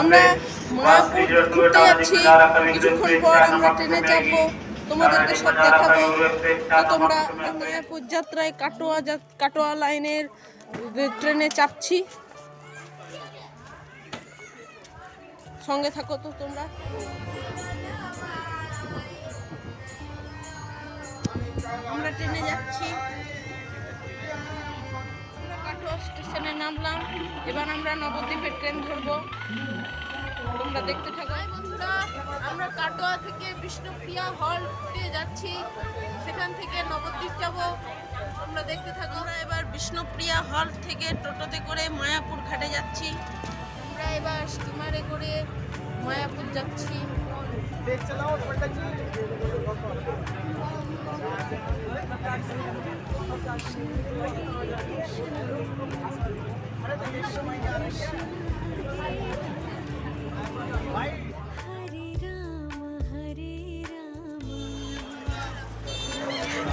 আমরা মায়াপুর ঘুরতে যাচ্ছি। কিছুক্ষণ পর আমরা ট্রেনে চাপবো তোমাদেরকে সব দেখাবো। তোমরা মায়াপুর যাত্রায় কাটোয়া কাটোয়া লাইনের ট্রেনে চাপছি। সঙ্গে থাকো তো তোমরা। আমরা ট্রেনে যাচ্ছি। নামলাম। এবার আমরা নবদ্বীপের ট্রেন ধরবো। তোমরা দেখতে থাকো। বন্ধুরা আমরা কাটোয়া থেকে বিষ্ণুপ্রিয়া হলতে যাচ্ছি। সেখান থেকে নবদ্বীপ যাব। তোমরা দেখতে থাকো। আমরা এবার বিষ্ণুপ্রিয়া হল থেকে টোটোতে করে মায়াপুর ঘাটে যাচ্ছি। আমরা এবার স্টিমারে করে মায়াপুর যাচ্ছি।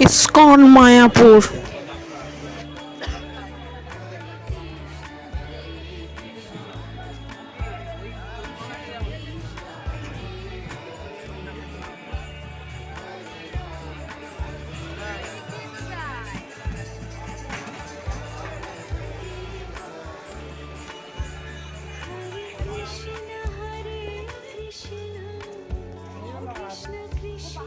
ISKCON Mayapur English.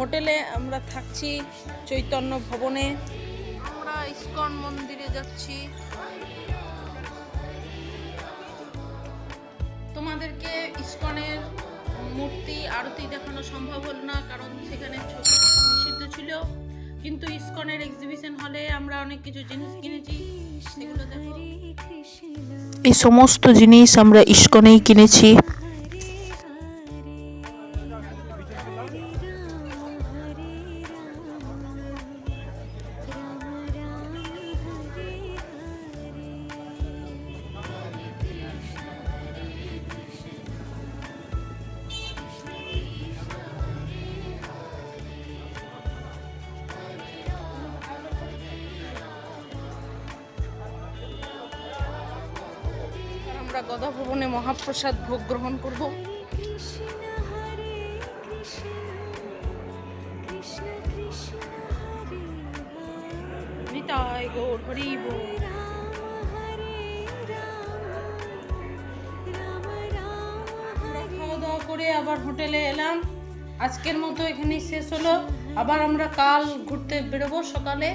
হোটেলে আমরা থাকছি চৈতন্য ভবনে। আমরা ইস্কন মন্দিরে যাচ্ছি। তোমাদেরকে ইস্কনের মূর্তি আরতি দেখানো সম্ভব হল না কারণ সেখানে ছবি নিষিদ্ধ ছিল। কিন্তু ইস্কনের এক্সিবিশন হলে আমরা অনেক কিছু জিনিস কিনেছি সেগুলো এই সমস্ত জিনিস আমরা ইস্কনেই কিনেছি। আমরা গদাভবনে মহাপ্রসাদ ভোগ গ্রহণ করব। নিতাই গোর হরিব খাওয়া দাওয়া করে আবার হোটেলে এলাম। আজকের মতো এখানেই শেষ হলো। আবার আমরা কাল ঘুরতে বেরোবো সকালে।